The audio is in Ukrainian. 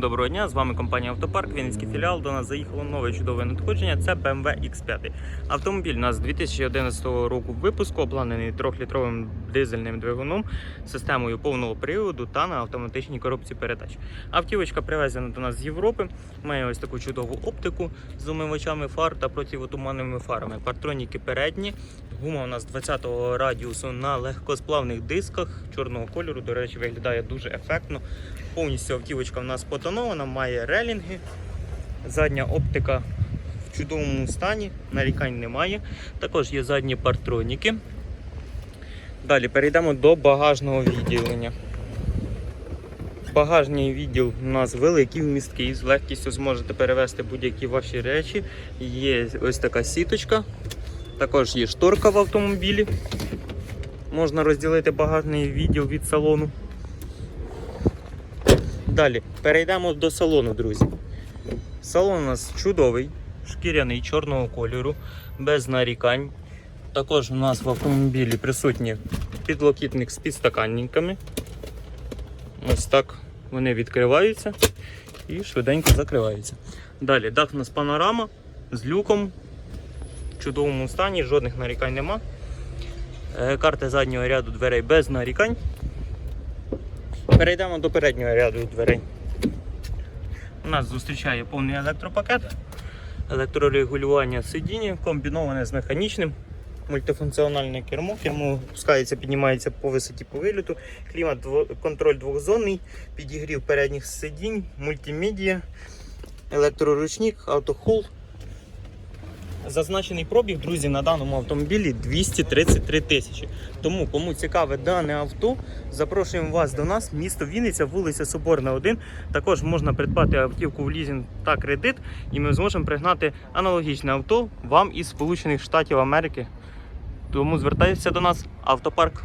Доброго дня, з вами компанія Автопарк, Вінницький філіал. До нас заїхало нове чудове надходження. Це BMW X5. Автомобіль у нас з 2011 року випуску, обладнаний 3-літровим дизельним двигуном, системою повного приводу та на автоматичній коробці передач. Автівочка привезена до нас з Європи. Має ось таку чудову оптику з умивачами фар та противотуманними фарами. Партроніки передні. Гума у нас 20-го радіусу на легкосплавних дисках чорного кольору. До речі, виглядає дуже ефектно. Повністю автівочка в нас потонована, має релінги. Задня оптика в чудовому стані, нарікань немає. Також є задні партроніки. Далі перейдемо до багажного відділення. Багажний відділ у нас великий, вмісткий, з легкістю зможете перевезти будь-які ваші речі. Є ось така сіточка. Також є шторка в автомобілі. Можна розділити багажний відділ від салону. Далі перейдемо до салону, друзі. Салон у нас чудовий, шкіряний чорного кольору, без нарікань. Також у нас в автомобілі присутні підлокітник з підстаканниками. Ось так вони відкриваються і швиденько закриваються. Далі дах у нас панорама з люком. В чудовому стані, жодних нарікань нема. Е, Карта заднього ряду дверей без нарікань. Перейдемо до переднього ряду дверей. У нас зустрічає повний електропакет, електрорегулювання сидіння, комбіноване з механічним, мультифункціональне кермо. Кермо опускається, піднімається по висоті по виліту, клімат контроль двохзонний, підігрів передніх сидінь, мультимедіа, електроручник, автохол. Зазначений пробіг, друзі, на даному автомобілі 233 тисячі. Тому, кому цікаве дане авто, запрошуємо вас до нас, місто Вінниця, вулиця Соборна, 1. Також можна придбати автівку в лізінг та кредит, і ми зможемо пригнати аналогічне авто вам із Сполучених Штатів Америки. Тому звертайтеся до нас, автопарк.